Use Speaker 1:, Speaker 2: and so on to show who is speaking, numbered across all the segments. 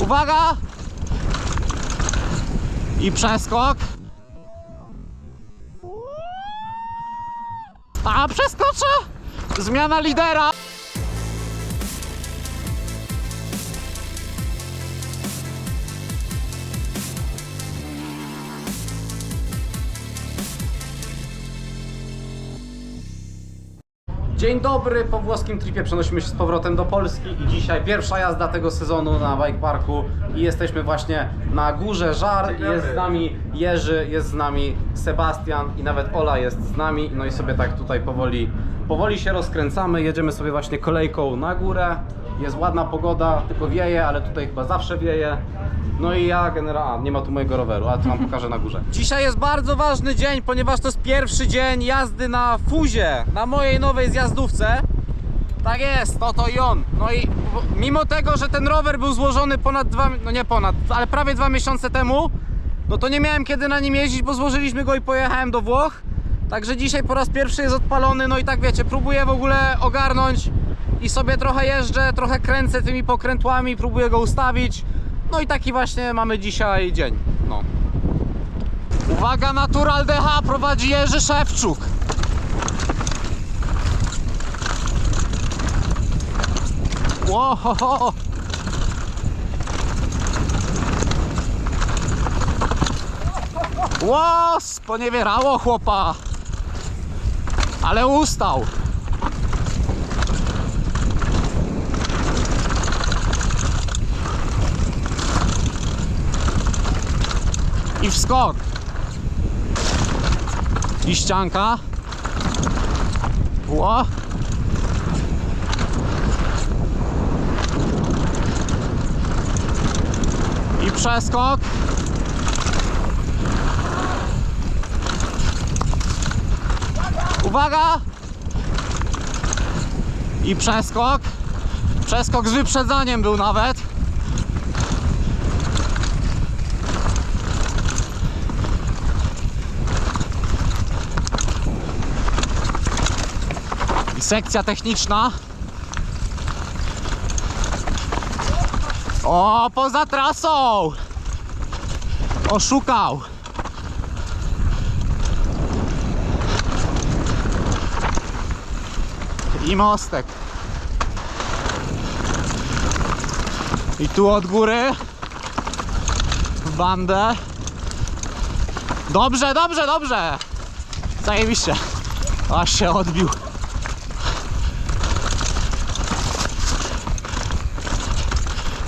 Speaker 1: Uwaga! I przeskok. A przeskoczę! Zmiana lidera. Dzień dobry, po włoskim tripie przenosimy się z powrotem do Polski i dzisiaj pierwsza jazda tego sezonu na bike parku i jesteśmy właśnie na górze Żar, jest z nami Jerzy, jest z nami Sebastian i nawet Ola jest z nami, no i sobie tak tutaj powoli, powoli się rozkręcamy, jedziemy sobie właśnie kolejką na górę, jest ładna pogoda, tylko wieje, ale tutaj chyba zawsze wieje. No i ja generalnie, nie ma tu mojego roweru, ale to wam pokażę na górze. Dzisiaj jest bardzo ważny dzień, ponieważ to jest pierwszy dzień jazdy na fuzie, na mojej nowej zjazdówce. Tak jest, to to i on. No i mimo tego, że ten rower był złożony ponad dwa, no nie ponad, ale prawie dwa miesiące temu, no to nie miałem kiedy na nim jeździć, bo złożyliśmy go i pojechałem do Włoch. Także dzisiaj po raz pierwszy jest odpalony, no i tak wiecie, próbuję w ogóle ogarnąć i sobie trochę jeżdżę, trochę kręcę tymi pokrętłami, próbuję go ustawić. No i taki właśnie mamy dzisiaj dzień. No. Uwaga, Natural DH prowadzi Jerzy Szewczuk. Łohoho. Łos, poniewierało chłopa. Ale ustał. I wskok. I ścianka. Ło. I przeskok. Uwaga! I przeskok. Przeskok z wyprzedzaniem był nawet. Sekcja techniczna. O, poza trasą! Oszukał! I mostek. I tu od góry. W bandę. Dobrze, dobrze, dobrze! Zajebiście. Aż się odbił.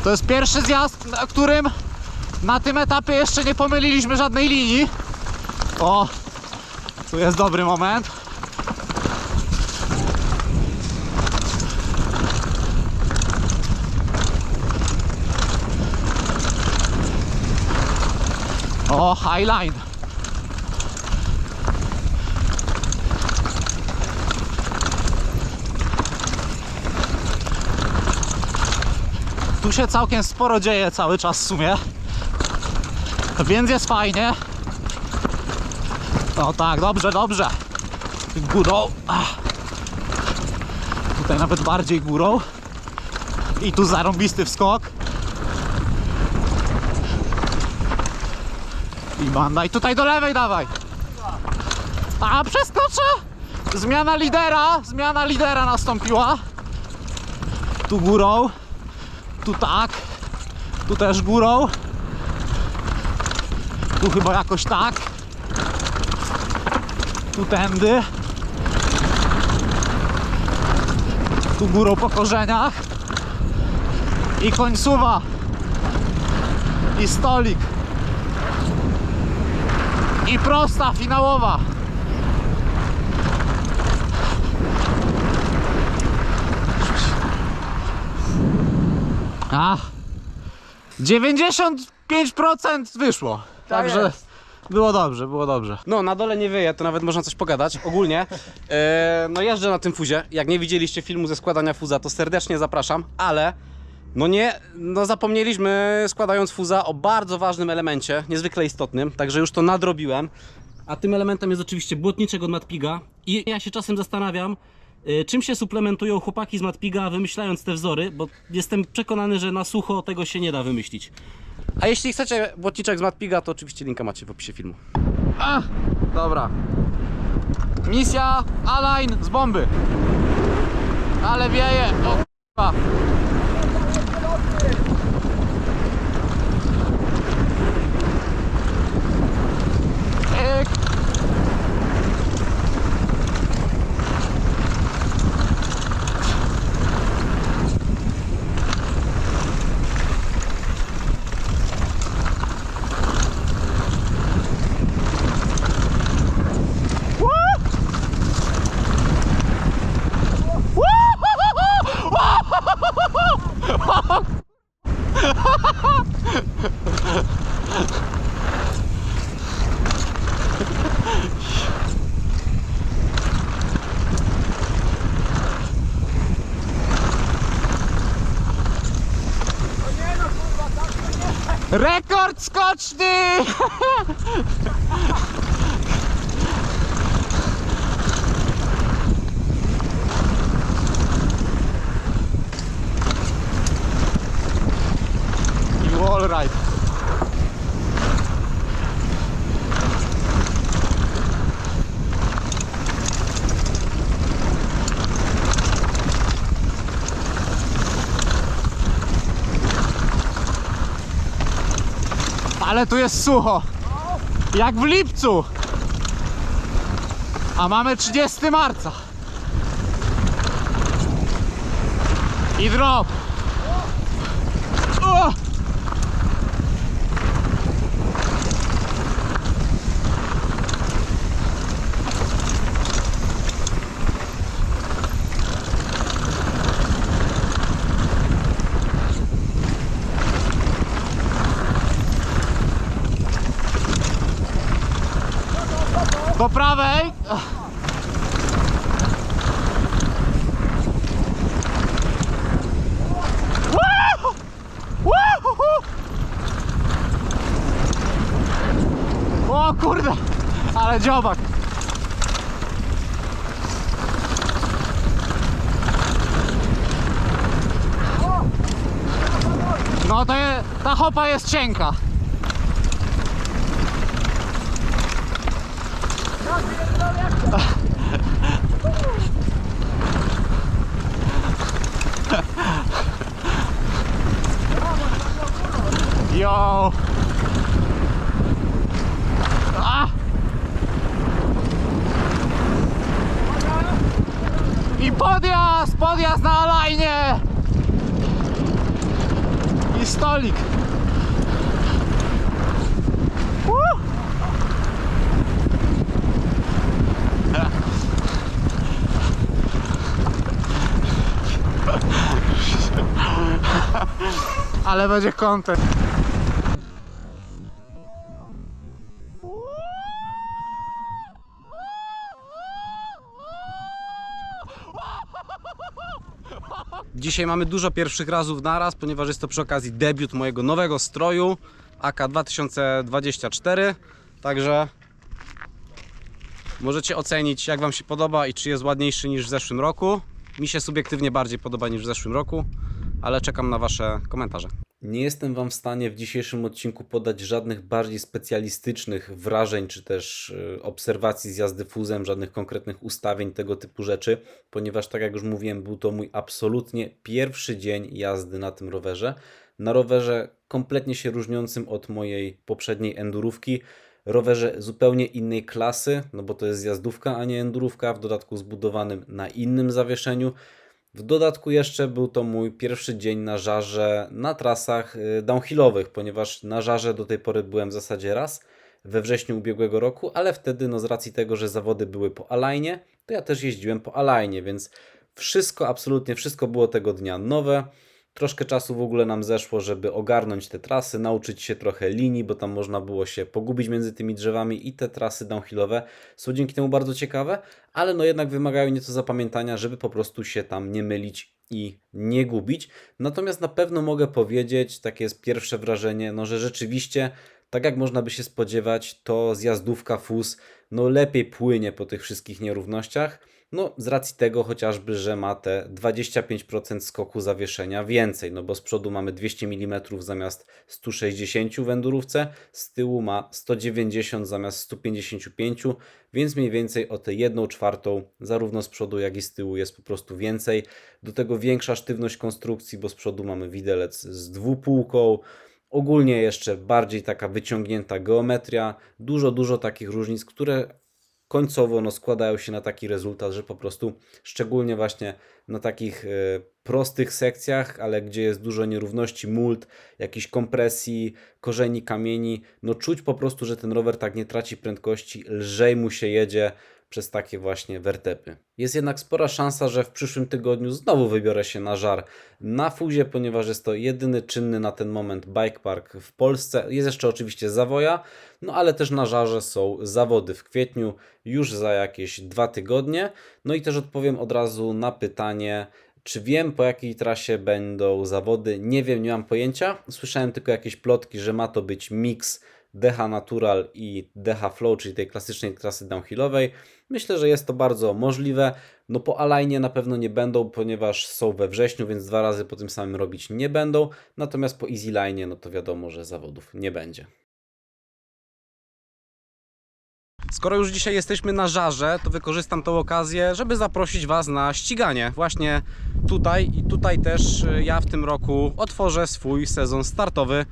Speaker 1: To jest pierwszy zjazd, na którym na tym etapie jeszcze nie pomyliliśmy żadnej linii. O, tu jest dobry moment. O, highline. Tu się całkiem sporo dzieje cały czas w sumie. Więc jest fajnie. No tak, dobrze, dobrze. Górą. Ach. Tutaj nawet bardziej górą. I tu zarąbisty wskok. I banda. I tutaj do lewej dawaj. A przeskoczę. Zmiana lidera. Zmiana lidera nastąpiła. Tu górą. Tu tak. Tu też górą. Tu chyba jakoś tak. Tu tędy. Tu górą po korzeniach. I końcowa. I stolik. I prosta finałowa. A 95% wyszło. Także
Speaker 2: jest.
Speaker 1: było dobrze, było dobrze. No, na dole nie wyje, to nawet można coś pogadać. Ogólnie, e, no jeżdżę na tym fuzie. Jak nie widzieliście filmu ze składania fuza, to serdecznie zapraszam, ale no nie, no zapomnieliśmy składając fuza o bardzo ważnym elemencie, niezwykle istotnym, także już to nadrobiłem. A tym elementem jest oczywiście błotniczek od Matpiga i ja się czasem zastanawiam,
Speaker 2: czym się suplementują chłopaki z Matpiga wymyślając te wzory, bo jestem przekonany, że na sucho tego się nie da wymyślić.
Speaker 1: A jeśli chcecie błotniczek z Matpiga, to oczywiście linka macie w opisie filmu. A, dobra. Misja Align z bomby. Ale wieje. O k***a. Rekord skoczny! Ale tu jest sucho. Jak w lipcu. A mamy 30 marca. I drop. O! Po prawej. Woo! Woo! O kurde, ale dziobak. No to je, ta hopa jest cienka. Yo! A! I podjazd! Podjazd na lajnie! I stolik! Woo! Ale będzie kontent. Dzisiaj mamy dużo pierwszych razów naraz, ponieważ jest to przy okazji debiut mojego nowego stroju AK 2024. Także możecie ocenić, jak Wam się podoba i czy jest ładniejszy niż w zeszłym roku. Mi się subiektywnie bardziej podoba niż w zeszłym roku, ale czekam na Wasze komentarze. Nie jestem Wam w stanie w dzisiejszym odcinku podać żadnych bardziej specjalistycznych wrażeń czy też y, obserwacji z jazdy fuzem, żadnych konkretnych ustawień, tego typu rzeczy, ponieważ tak jak już mówiłem, był to mój absolutnie pierwszy dzień jazdy na tym rowerze. Na rowerze kompletnie się różniącym od mojej poprzedniej endurówki, rowerze zupełnie innej klasy, no bo to jest jazdówka, a nie endurówka, w dodatku zbudowanym na innym zawieszeniu. W dodatku jeszcze był to mój pierwszy dzień na żarze na trasach y, downhillowych, ponieważ na żarze do tej pory byłem w zasadzie raz we wrześniu ubiegłego roku, ale wtedy no z racji tego, że zawody były po Alajnie, to ja też jeździłem po Alajnie, więc wszystko, absolutnie wszystko było tego dnia nowe. Troszkę czasu w ogóle nam zeszło, żeby ogarnąć te trasy, nauczyć się trochę linii, bo tam można było się pogubić między tymi drzewami i te trasy downhillowe są dzięki temu bardzo ciekawe, ale no jednak wymagają nieco zapamiętania, żeby po prostu się tam nie mylić i nie gubić. Natomiast na pewno mogę powiedzieć, takie jest pierwsze wrażenie, no że rzeczywiście, tak jak można by się spodziewać, to zjazdówka FUS no lepiej płynie po tych wszystkich nierównościach. No, z racji tego chociażby, że ma te 25% skoku zawieszenia więcej, no bo z przodu mamy 200 mm zamiast 160 w endurówce, z tyłu ma 190 zamiast 155, więc mniej więcej o tę 1 czwartą zarówno z przodu, jak i z tyłu jest po prostu więcej. Do tego większa sztywność konstrukcji, bo z przodu mamy widelec z dwupółką, Ogólnie jeszcze bardziej taka wyciągnięta geometria, dużo, dużo takich różnic, które końcowo no, składają się na taki rezultat, że po prostu szczególnie właśnie na takich e, prostych sekcjach, ale gdzie jest dużo nierówności, mult, jakiejś kompresji, korzeni kamieni, no czuć po prostu, że ten rower tak nie traci prędkości, lżej mu się jedzie przez takie właśnie wertepy. Jest jednak spora szansa, że w przyszłym tygodniu znowu wybiorę się na żar na fuzie, ponieważ jest to jedyny czynny na ten moment bike park w Polsce. Jest jeszcze oczywiście zawoja, no ale też na żarze są zawody w kwietniu, już za jakieś dwa tygodnie. No i też odpowiem od razu na pytanie, czy wiem po jakiej trasie będą zawody? Nie wiem, nie mam pojęcia. Słyszałem tylko jakieś plotki, że ma to być miks DH Natural i DH Flow, czyli tej klasycznej trasy downhillowej. Myślę, że jest to bardzo możliwe. No po Alajnie na pewno nie będą, ponieważ są we wrześniu, więc dwa razy po tym samym robić nie będą. Natomiast po Easy Line, no to wiadomo, że zawodów nie będzie. Skoro już dzisiaj jesteśmy na żarze, to wykorzystam tą okazję, żeby zaprosić Was na ściganie. Właśnie tutaj i tutaj też y, ja w tym roku otworzę swój sezon startowy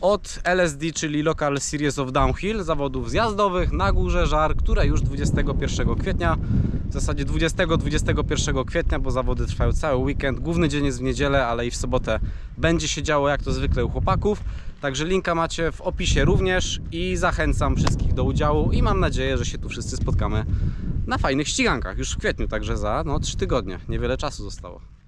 Speaker 1: od LSD, czyli Local Series of Downhill, zawodów zjazdowych na górze żar, które już 21 kwietnia, w zasadzie 20-21 kwietnia, bo zawody trwają cały weekend. Główny dzień jest w niedzielę, ale i w sobotę będzie się działo jak to zwykle u chłopaków. Także linka macie w opisie również i zachęcam wszystkich do udziału i mam nadzieję, że się tu wszyscy spotkamy na fajnych ścigankach już w kwietniu, także za no, 3 tygodnie. Niewiele czasu zostało.